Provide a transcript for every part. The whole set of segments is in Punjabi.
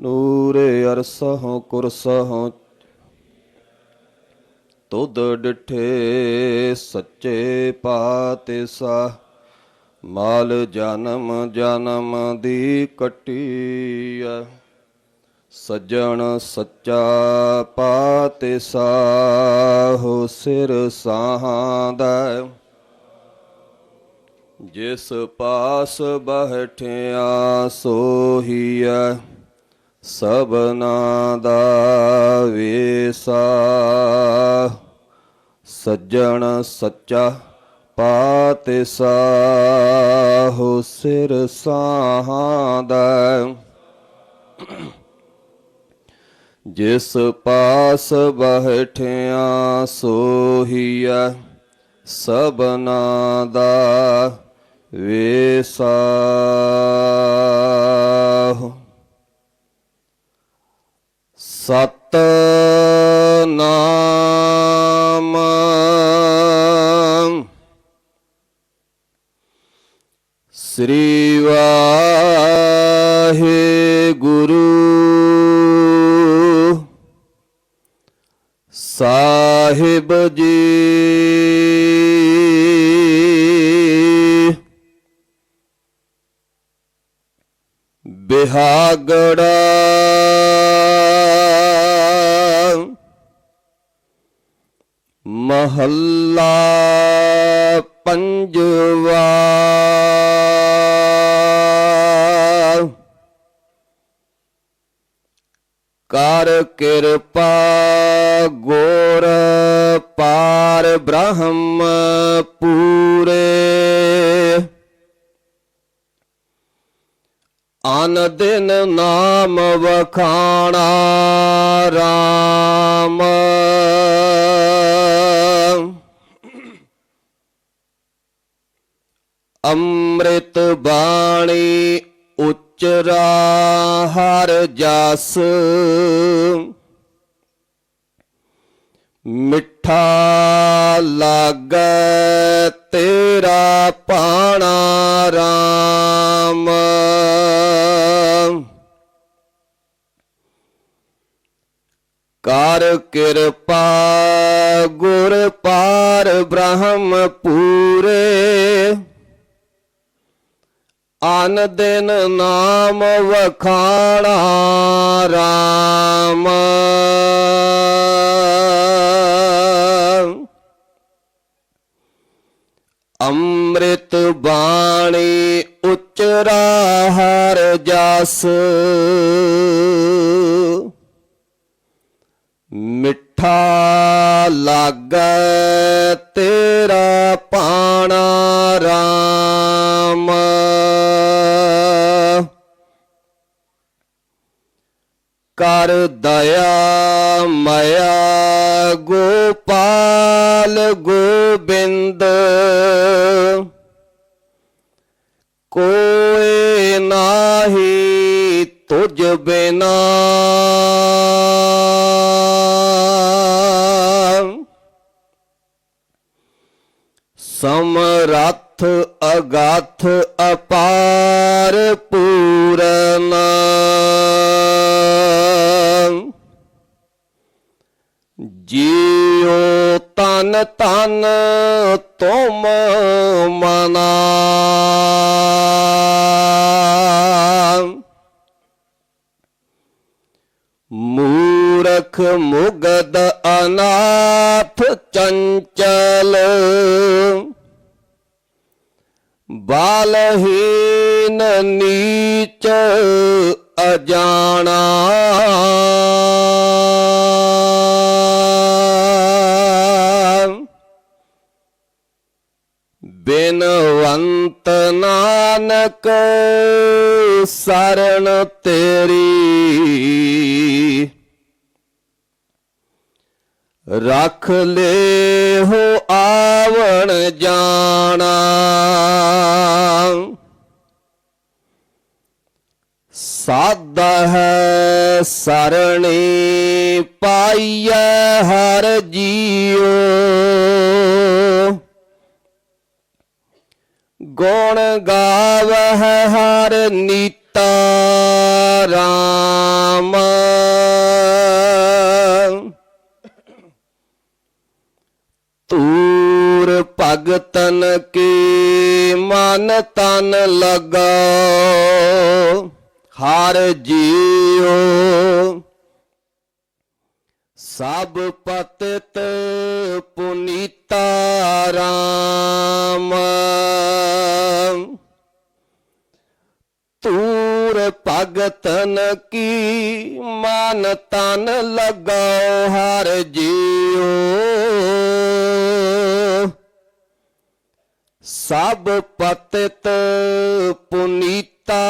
ਨੂਰੇ ਅਰਸਹੁ ਕੁਰਸਹੁ ਤੁਧ ਡਿਠੇ ਸੱਚੇ ਪਾਤਿਸਾ, ਮਾਲ ਜਨਮ ਜਨਮ ਦੀ ਕਟੀਐ, ਸੱਜਣ ਸੱਚਾ ਪਾਤਿਸਾ, ਹੋ ਸਿਰ ਸਾਹਾਂਦਾ। ਜਿਸ ਪਾਸ ਬਹਿਠਿਆ ਸੋਹੀਐ ਸਬਨਾ ਦਾ ਵੇਸਾ ਸੱਜਣ ਸੱਚਾ ਪਾਤਿਸਾ, ਹੋ ਸਿਰ ਸਾਹਾਂਦਾ ਜਿਸ ਪਾਸ ਬਹਿਠਿਆ ਸੋਹੀਐ ਸਬਨਾ ਦਾ ਵੇਸਾ ਸਤ ਨਾਮ ਸ੍ਰੀ ਵਾਹਿਗੁਰੂ। ਸਾਹਿਬ ਜੀ। ਬਿਹਾਗੜਾ ਮਹੱਲਾ ਪੰਜਵਾ। ਕਰ ਕਿਰਪਾ ਗੋਰ ਪਾਰ ਬ੍ਰਹਮ ਪੂਰੇ। ਅਨ ਦਿਨ ਨਾਮ ਵਖਾਣਾ RAM ਅੰਮ੍ਰਿਤ ਬਾਣੀ ਉਚਰਾ ਹਰ ਜਸ। ਮਿੱਠਾ ਲਾਗੈ ਤੇਰਾ ਪਾਣਾ RAM ਕਰ ਕਿਰਪਾ ਗੁਰ ਪਾਰ ਬ੍ਰਹਮ ਪੂਰੇ। ਅਨ ਦਿਨ ਨਾਮ ਵਖਾਣਾ RAM ਅੰਮ੍ਰਿਤ ਬਾਣੀ ਉਚਰਾ ਹਰ ਜਸ। ਮਿੱਠਾ ਲਾਗੈ ਤੇਰਾ ਕਰ ਦਇਆ ਮਇਆ ਗੋਪਾਲ ਗੋਬਿੰਦ। ਕੋਏ ਨਾਹੀ ਤੁਝ ਬਿਨਾ। ਸਮਰੱਥ ਅਗਾਥ ਅਪਾਰ ਪੂਰਨ। ਜੀਉ ਤਨ ਤਨ ਤੁਮ ਮਨਾ। ਮੂਰਖ ਮੁਗਦ ਅਨਾਥ ਚੰਚਲ। ਬਾਲਹੀਨ ਨੀਚ ਅਜਾਣਾ। ਬਿਨਵੰਤ ਨਾਨਕ ਸਰਣ ਤੇਰੀ। ਰੱਖ ਲੇ ਹੋ ਆਵਣ ਜਾਣਾ। ਸਾਦਾ ਹੈ ਸਰਣੀ ਪਾਈਐ ਹਰ ਜੀਉ। ਗੁਣ ਗਾਵਹਿ ਹਰ ਨੀਤਾ ਰਾਮ। ਤੂਰ ਭਗਤਨ ਕੀ ਮਨ ਤਨ ਲਗਾਓ ਹਰ ਜੀਉ ਸਭ ਪਤਿਤ ਪੁਨੀਤਾ ਰਾਮ। ਤੂਰ ਭਗਤਨ ਕੀ ਮਨ ਤਨ ਲਗਾਓ ਹਰ ਜੀਓ ਸਭ ਪਤਿਤ ਪੁਨੀਤਾ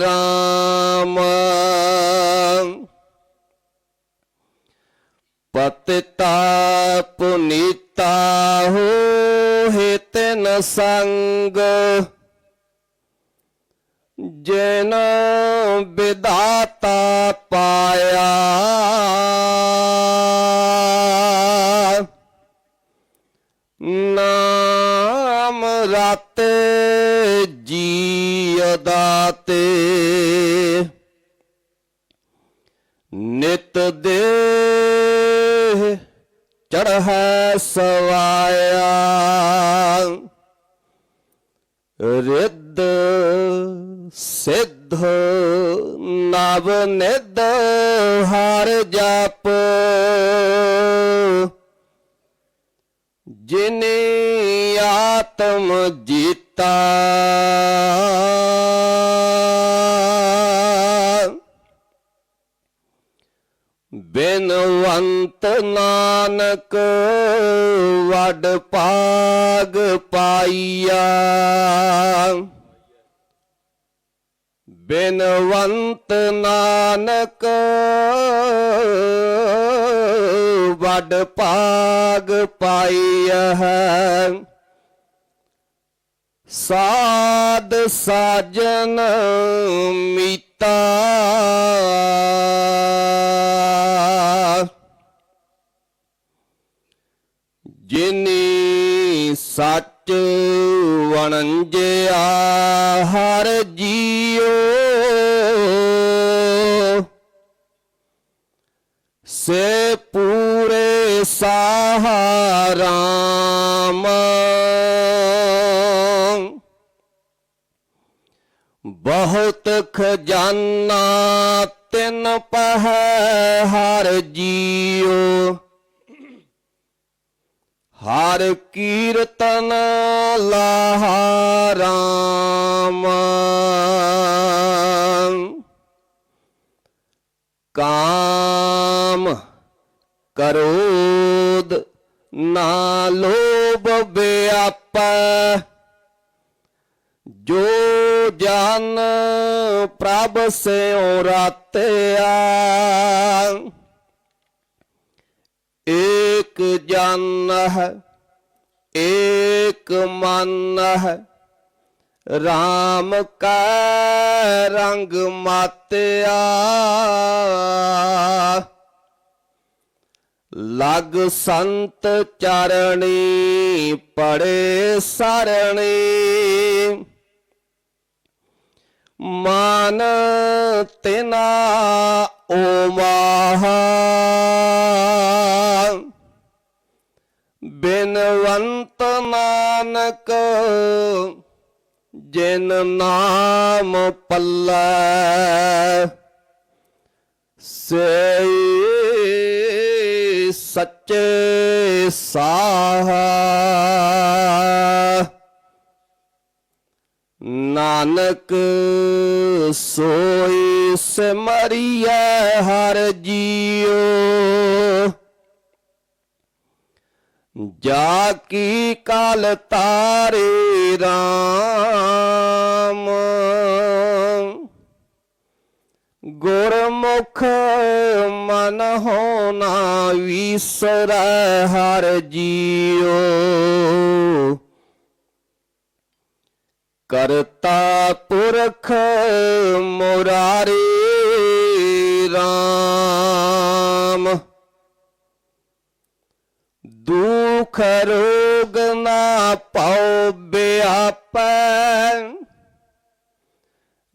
ਰਾਮ। ਪਤਿਤਾ ਪੁਨੀਤਾ ਹੋ ਤਿਨ ਸੰਗ। ਜਨ ਵਿਦਾਤਾ ਪਾਇਆ। ਨਾਮ ਰਾਤੇ ਨਵ ਨਿਦ ਹਰ ਜਪ। ਜਿਨੇ ਆਤਮ ਜੀਤਾ ਬਿਨਵੰਤ ਨਾਨਕ ਵਡ ਭਾਗ ਪਾਈਆ। ਬਿਨਵੰਤ ਨਾਨਕ ਵਡ ਭਾਗ ਪਾਈ ਹੈ। ਸਾਧ ਸਾਜਨ ਮੀਤਾ। ਜਿਨੀ ਸੱਚ ਵਣੰਜਿਆ ਹਰ ਜੀਉ। ਸੇ ਪੂਰੇ ਸਹਾਰਾਮ ਬਹੁਤ ਖਜ਼ਾਨਾ ਤਿਨ ਪਹਿ ਹਰ ਜੀਉ। ਹਰ ਕੀਰਤਨ ਲਾਹਾ ਰਾਮ ਕਾਮ ਕਰੋਦ ਨਾ ਲੋਭ ਵਿਆਪੈ ਜੋ ਜਨ ਪ੍ਰਭ ਸਿਉ ਰਾਤਿਆ। ਏਕ ਜਨ ਹੈ ਏਕ ਮਨ ਹੈ RAM ਕੈ ਰੰਗ ਮਾਤਿਆ। ਲਗ ਸੰਤ ਚਰਣੀ ਪੜੇ ਸਰਣੀ। ਮਨ ਤਿਨਾ ਓ ਮਾਹਾ। ਬਿਨਵੰਤ ਨਾਨਕ ਜਿਨ ਨਾਮ ਪੱਲੇ ਸੇ ਸੱਚੇ ਸਾਹ। ਨਾਨਕ ਸੋਈ ਸਿਮਰਿਐ ਹਰ ਜੀਓ ਜਾ ਕੀ ਕਾਲ ਤਾਰੇ RAM ਗੁਰਮੁਖ ਮਨ ਹੋਣਾ ਵਿਸਰੈ ਹਰ ਜੀਉ। ਕਰਤਾ ਪੁਰਖ ਮੁਰਾਰੀ RAM ਦੁਖ ਰੋਗ ਨਾ ਪਾਉ ਬਿਆਪੈ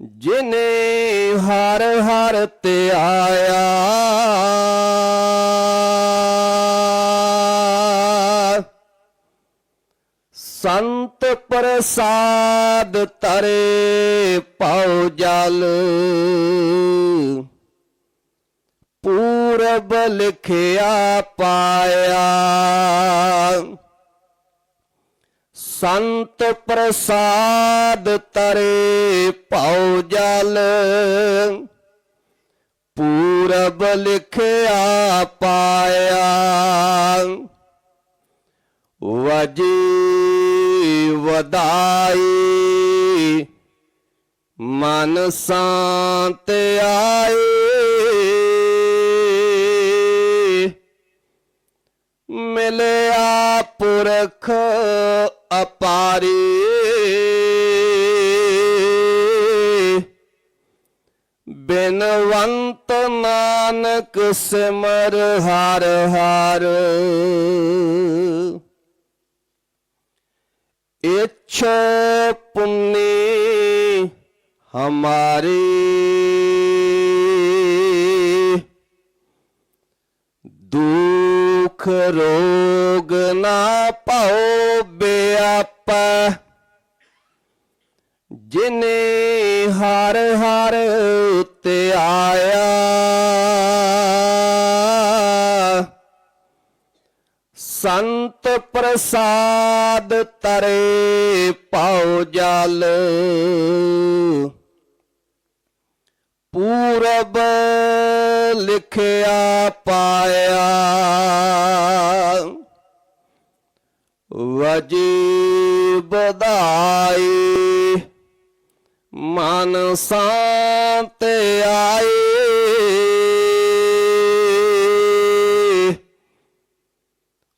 ਜਿਨੇ ਹਰ ਹਰ ਤੇ ਆਇਆ। ਸੰਤ ਪ੍ਰਸਾਦ ਤਰੇ ਪਾਉ ਜਲ। ਪੂ ਪੂਰਬ ਲਿਖਿਆ ਪਾਇਆ। ਸੰਤ ਪ੍ਰਸਾਦ ਤਰੇ ਪਾਉ ਜਲ, ਪੂਰਬ ਲਿਖਿਆ ਪਾਇਆ। ਵਜੀ ਵਦਾਈ ਮਨ ਸ਼ਾਂਤ ਆਏ। ਮਿਲਿਆ ਪੁਰਖ ਅਪਾਰੀ। ਬਿਨਵੰਤ ਨਾਨਕ ਸਿਮਰ ਹਰ ਹਰ। ਇਛ ਪੁੰਨੀ ਹਮਾਰੀ। ਦੂ ਦੁਖ ਰੋਗ ਨਾ ਪਾਉ ਬਿਆਪਾ। ਜਿਨੇ ਹਰ ਹਰ ਤੇ ਆਇਆ, ਸੰਤ ਪ੍ਰਸਾਦ ਤਰੇ ਪਾਉ ਜਲ। ਪੂਰਬ ਲਿਖਿਆ ਪਾਇਆ ਜੀ ਬਧਾਈ ਮਨ ਸ਼ਾਂਤ ਆਏ।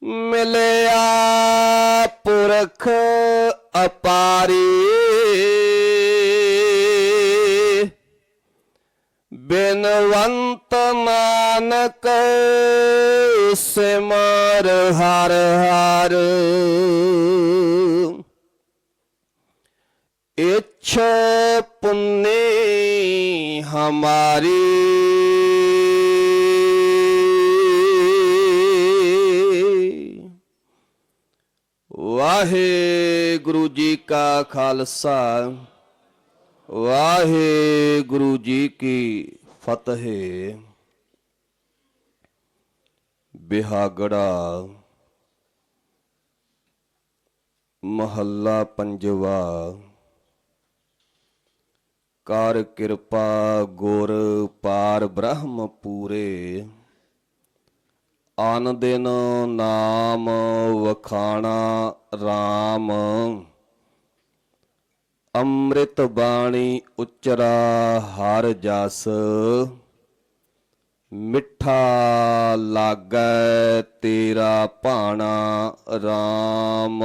ਮਿਲਿਆ ਪੁਰਖ ਅਪਾਰੀ। ਬਿਨਵੰਤ ਨਾਨਕ ਸਿਮਰ ਹਰ ਹਰ। ਇਛ ਪੁੰਨੀ ਹਮਾਰੀ। ਵਾਹਿਗੁਰੂ ਜੀ ਕਾ ਖਾਲਸਾ। ਵਾਹਿਗੁਰੂ ਜੀ ਕੀ ਫਤਿਹ। ਬਿਹਾਗੜਾ ਮਹੱਲਾ ਪੰਜਵਾ। ਕਰ ਕਿਰਪਾ ਗੁਰ ਪਾਰ ਬ੍ਰਹਮ ਪੂਰੇ। ਆਨ ਦਿਨ ਨਾਮ ਵਖਾਣਾ RAM ਅੰਮ੍ਰਿਤ ਬਾਣੀ ਉਚਰਾ ਹਰ ਜਸ। ਮਿੱਠਾ ਲਾਗੈ ਤੇਰਾ ਭਾਣਾ RAM